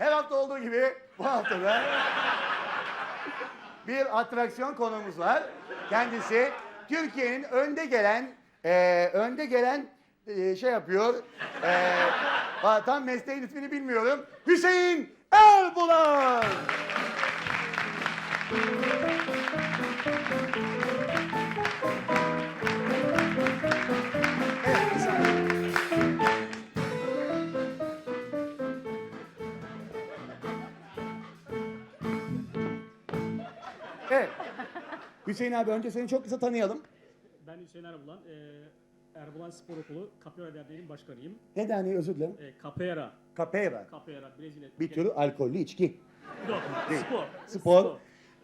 Her hafta olduğu gibi bu hafta da bir atraksiyon konumuz var. Kendisi Türkiye'nin önde gelen e, önde gelen e, şey yapıyor. E, tam mesleğin ismini bilmiyorum. Hüseyin Erbulan. Evet. Hüseyin abi önce seni çok kısa tanıyalım. Ben Hüseyin Erbulan. Ee, Erbulan Spor Okulu Capoeira Derneği'nin başkanıyım. Ne derneği özür dilerim. Ee, Capoeira, Capoeira. Capoeira Brezilya. Bir tür alkollü içki. Yok, Değil. spor. Spor.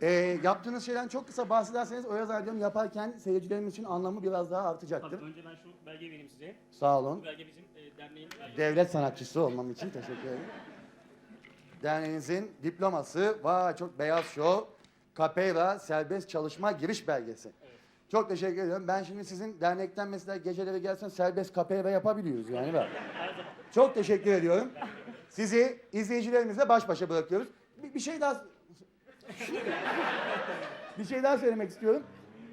Ee, yaptığınız şeyden çok kısa bahsederseniz Oyaz Aydın yaparken seyircilerimiz için anlamı biraz daha Tabii, artacaktır. önce ben şu belgeyi vereyim size. Sağ olun. Bu belge bizim e, derneğin belgesi. Devlet sanatçısı olmam için teşekkür ederim. Derneğinizin diploması, vay çok beyaz şov, Capoeira serbest çalışma giriş belgesi. Çok teşekkür ediyorum. Ben şimdi sizin dernekten mesela geceleri gelsen serbest Capoeira yapabiliyoruz yani ben. Çok teşekkür ediyorum. Sizi izleyicilerimizle baş başa bırakıyoruz. Bir, bir şey daha bir şey daha söylemek istiyorum.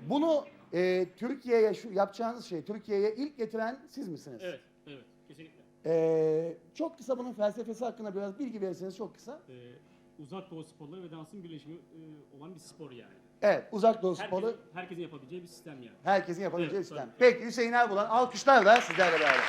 Bunu e, Türkiye'ye şu yapacağınız şey Türkiye'ye ilk getiren siz misiniz? Evet, evet. Kesinlikle. E, çok kısa bunun felsefesi hakkında biraz bilgi verirseniz çok kısa. Ee, uzak doğu sporları ve dansın birleşimi e, olan bir spor yani. Evet, uzak doğu Herkesin, sporu herkesin yapabileceği bir sistem yani. herkesin yapabileceği Evet, sistem. tabii. Peki Hüseyin Erbulan alkışlarla sizlerle beraber.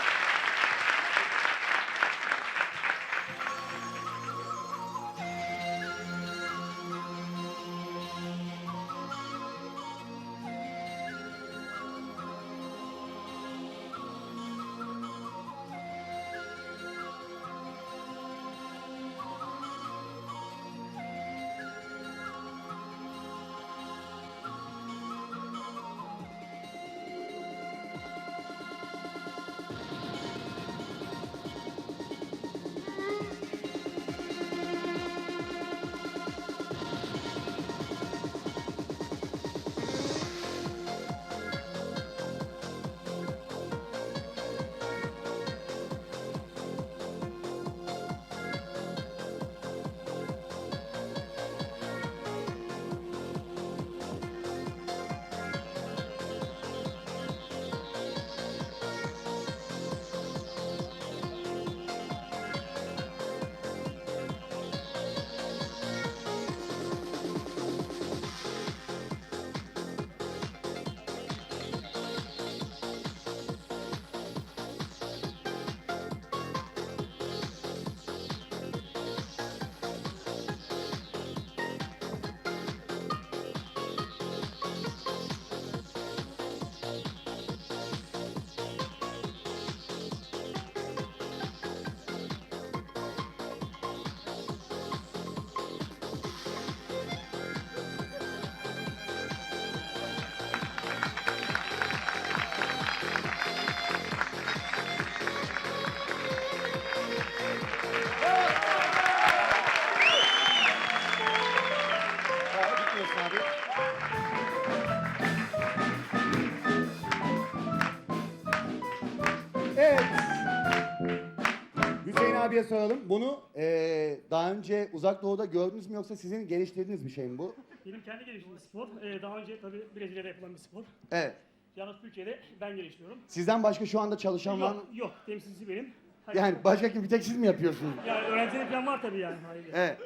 Abiye soralım. Bunu eee, daha önce uzak doğuda gördünüz mü yoksa sizin geliştirdiğiniz bir şey mi bu? Benim kendi geliştirdiğim spor. Ee, daha önce tabii Brezilya'da yapılan bir spor. Evet. Yalnız Türkiye'de ben geliştiriyorum. Sizden başka şu anda çalışan var mı? Yok, yok. Temsilcisi benim. Hayır. Yani başka kim bir tek siz mi yapıyorsunuz? Yani öğrencilerin falan var tabii yani. Hayır. Evet.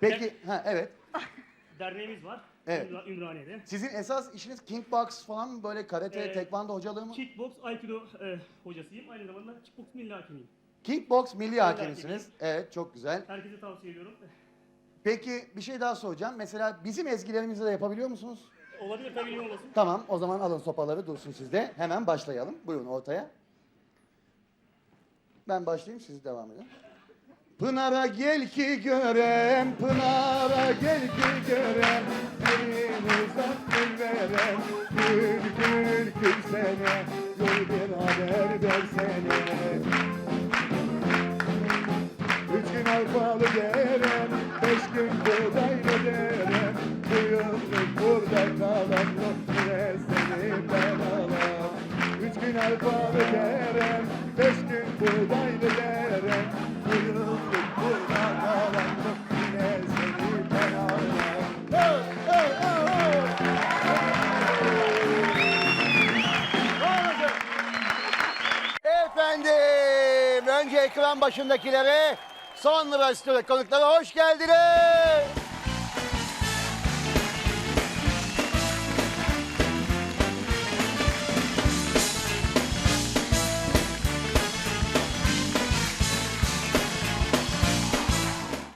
Peki, ha evet. Derneğimiz var. Evet. Ümra- Ümraniye'de. Sizin esas işiniz kickbox falan mı böyle karate, Ee, tekvando hocalığı mı? Kickbox, Aikido e, hocasıyım. Aynı zamanda kickbox milli hakemiyim. Kickbox milli hakemiyim. hakemisiniz. Evet, çok güzel. Herkese tavsiye ediyorum. Peki bir şey daha soracağım. Mesela bizim ezgilerimizi de yapabiliyor musunuz? Olabilir tabii niye olmasın. Tamam, o zaman alın sopaları dursun sizde. Hemen başlayalım. Buyurun ortaya. Ben başlayayım, siz devam edin. Pınar'a gel ki görem, Pınar'a gel ki görem. Elini uzat gül verem, gül gül gül sene. Burada kalan yok bile seni ben alam Üç gün arpa dökerim Beş gün buğday dökerim Bu yıllık burada kalan yok bile seni ben alam. Efendim önce ekran başındakilere sonra stüdyo konuklara hoş geldiniz.